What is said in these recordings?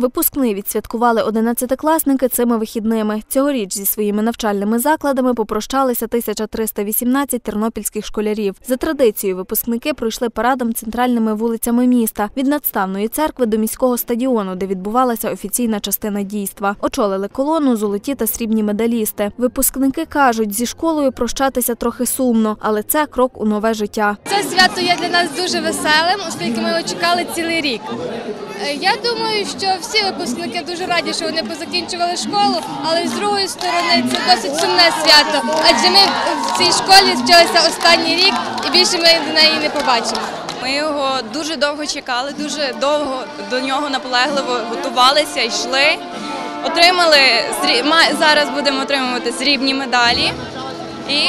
Випускний відсвяткували одинадцятикласники цими вихідними. Цьогоріч зі своїми навчальними закладами попрощалися 1318 тернопільських школярів. За традицією, випускники пройшли парадом центральними вулицями міста від надставної церкви до міського стадіону, де відбувалася офіційна частина дійства. Очолили колону золоті та срібні медалісти. Випускники кажуть, зі школою прощатися трохи сумно, але це крок у нове життя. Це свято є для нас дуже веселим, оскільки ми його чекали цілий рік. Е, Я думаю, що всі випускники дуже раді, що вони позакінчували школу, але з другої сторони це досить сумне свято, адже ми в цій школі вчилися останній рік і більше ми до неї не побачимо. Ми його дуже довго чекали, дуже довго до нього наполегливо готувалися, йшли. Отримали зараз будемо отримувати срібні медалі. І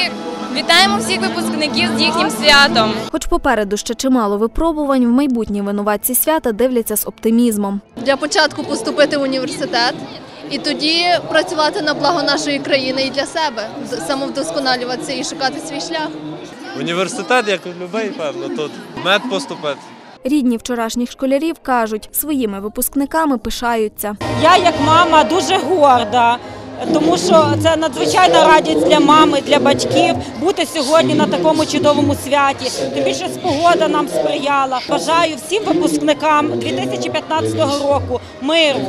вітаємо всіх випускників з їхнім святом. Хоч попереду ще чимало випробувань, в майбутні винуватці свята дивляться з оптимізмом. для початку поступити в університет і тоді працювати на благо нашої країни і для себе, самовдосконалюватися і шукати свій шлях. Університет, як любий, певно, тут мед поступити. Рідні вчорашніх школярів кажуть, своїми випускниками пишаються. Я як мама дуже горда, тому що це надзвичайна радість для мами, для батьків бути сьогодні на такому чудовому святі. Тим більше спогода нам сприяла. Бажаю всім випускникам 2015 року миру,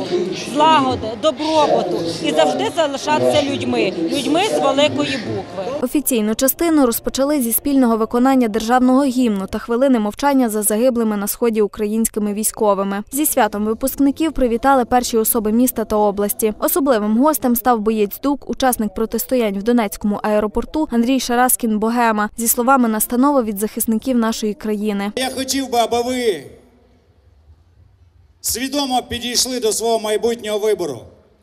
злагоди, добробуту і завжди залишатися людьми, людьми з великої букви. Офіційну частину розпочали зі спільного виконання державного гімну та хвилини мовчання за загиблими на сході українськими військовими. Зі святом випускників привітали перші особи міста та області. Особливим гостем став боєць Дук, учасник протистоянь в Донецькому аеропорту Андрій Шараскін Богема зі словами настанови від захисників нашої країни. Я хотів би, аби ви свідомо підійшли до свого майбутнього вибору.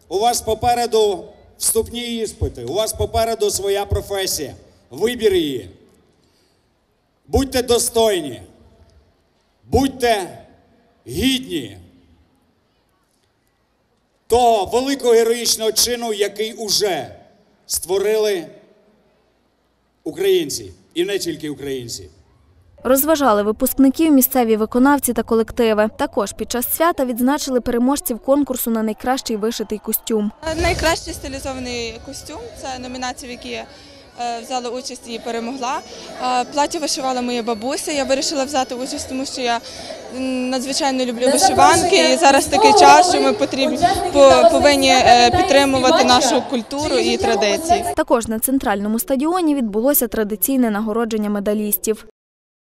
У вас попереду вступні іспити, у вас попереду своя професія. Вибір її. Будьте достойні, будьте гідні того великого героїчного чину, який уже створили українці, і не тільки українці. Розважали випускників місцеві виконавці та колективи. Також під час свята відзначили переможців конкурсу на найкращий вишитий костюм. Найкращий стилізований костюм це номінація, в якій я е, взяла участь і перемогла. Е, Плаття вишивала моя бабуся. Я вирішила взяти участь, тому що я надзвичайно люблю вишиванки. І зараз такий час, що ми потрібні по- повинні е, підтримувати нашу культуру і традиції. Також на центральному стадіоні відбулося традиційне нагородження медалістів.